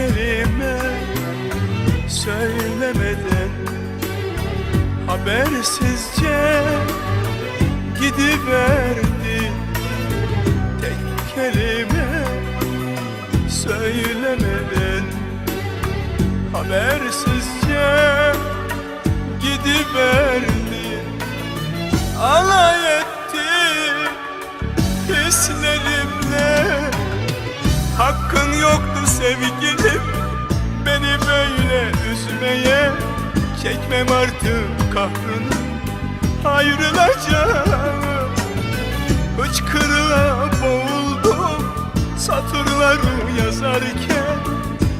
kelime söylemeden Habersizce gidiverdi. Tek kelime söylemeden Habersizce sevgilim. Beni böyle üzmeye Çekmem artık kahrını. Ayrılacağım Hıçkırığa boğuldum. Satırları yazarken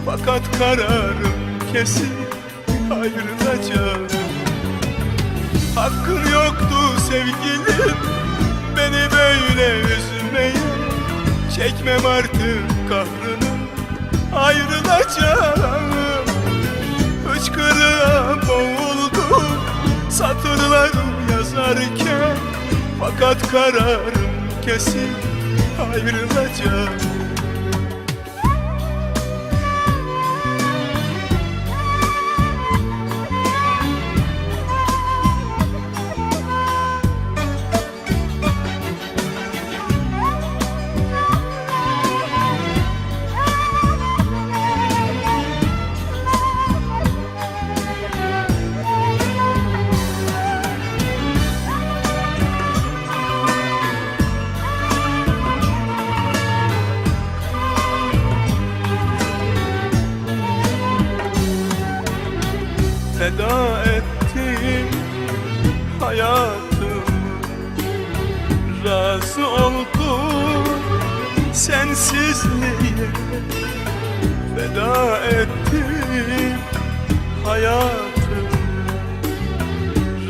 Fakat kararım kesin. Ayrılacağım Hakkın yoktu sevgilim. Beni böyle üzmeye Çekmem artık kahrını Ayrılacağım. Hıçkırığa boğuldum. Satırları yazarken Fakat kararım kesin. Ayrılacağım feda ettim hayatım Razı oldum sensizliğe. Feda ettim hayatım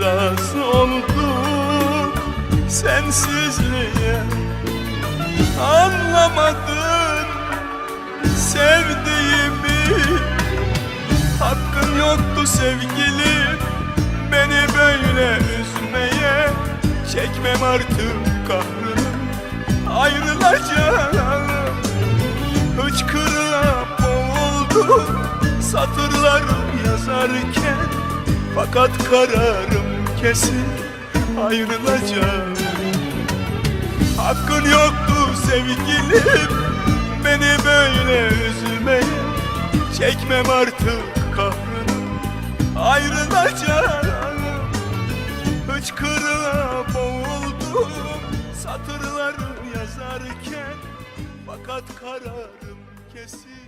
Razı oldum sensizliğe. Anlamadın sevdiğimi sevgilim Beni böyle üzmeye Çekmem artık kahrını. Ayrılacağım Hıçkırığa boğuldum Satırları yazarken Fakat kararım kesin Ayrılacağım. Hakkın yoktu sevgilim Beni böyle üzmeye Çekmem artık Ayrılacağım. Hıçkırığa boğuldum. Satırları yazarken Fakat kararım kesin